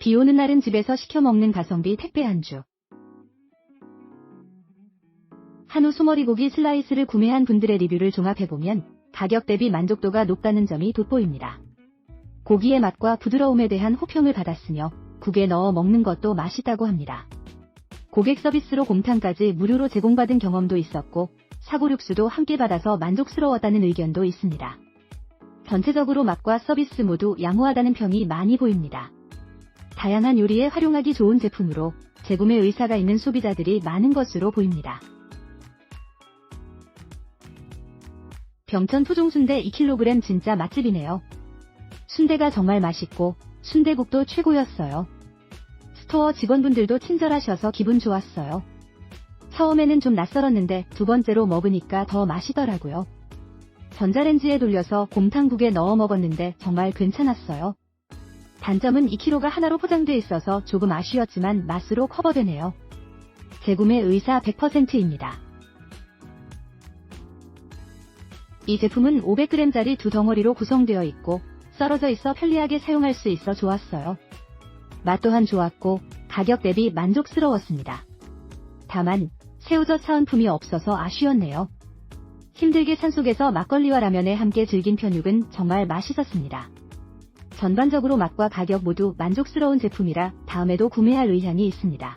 비 오는 날은 집에서 시켜 먹는 가성비 택배 한주. 한우 소머리 고기 슬라이스를 구매한 분들의 리뷰를 종합해보면 가격 대비 만족도가 높다는 점이 돋보입니다. 고기의 맛과 부드러움에 대한 호평을 받았으며 국에 넣어 먹는 것도 맛있다고 합니다. 고객 서비스로 곰탕까지 무료로 제공받은 경험도 있었고 사고육수도 함께 받아서 만족스러웠다는 의견도 있습니다. 전체적으로 맛과 서비스 모두 양호하다는 평이 많이 보입니다. 다양한 요리에 활용하기 좋은 제품으로 재구매 의사가 있는 소비자들이 많은 것으로 보입니다. 병천 토종순대 2kg 진짜 맛집이네요. 순대가 정말 맛있고 순대국도 최고였어요. 스토어 직원분들도 친절하셔서 기분 좋았어요. 처음에는 좀 낯설었는데 두 번째로 먹으니까 더 맛있더라고요. 전자레인지에 돌려서 곰탕국에 넣어 먹었는데 정말 괜찮았어요. 단점은 2kg가 하나로 포장돼 있어서 조금 아쉬웠지만 맛으로 커버되네요. 재구매 의사 100%입니다. 이 제품은 500g짜리 두 덩어리로 구성되어 있고 썰어져 있어 편리하게 사용할 수 있어 좋았어요. 맛 또한 좋았고 가격 대비 만족스러웠습니다. 다만 새우젓 사은품이 없어서 아쉬웠네요. 힘들게 산속에서 막걸리와 라면에 함께 즐긴 편육은 정말 맛있었습니다. 전반적으로 맛과 가격 모두 만족스러운 제품이라 다음에도 구매할 의향이 있습니다.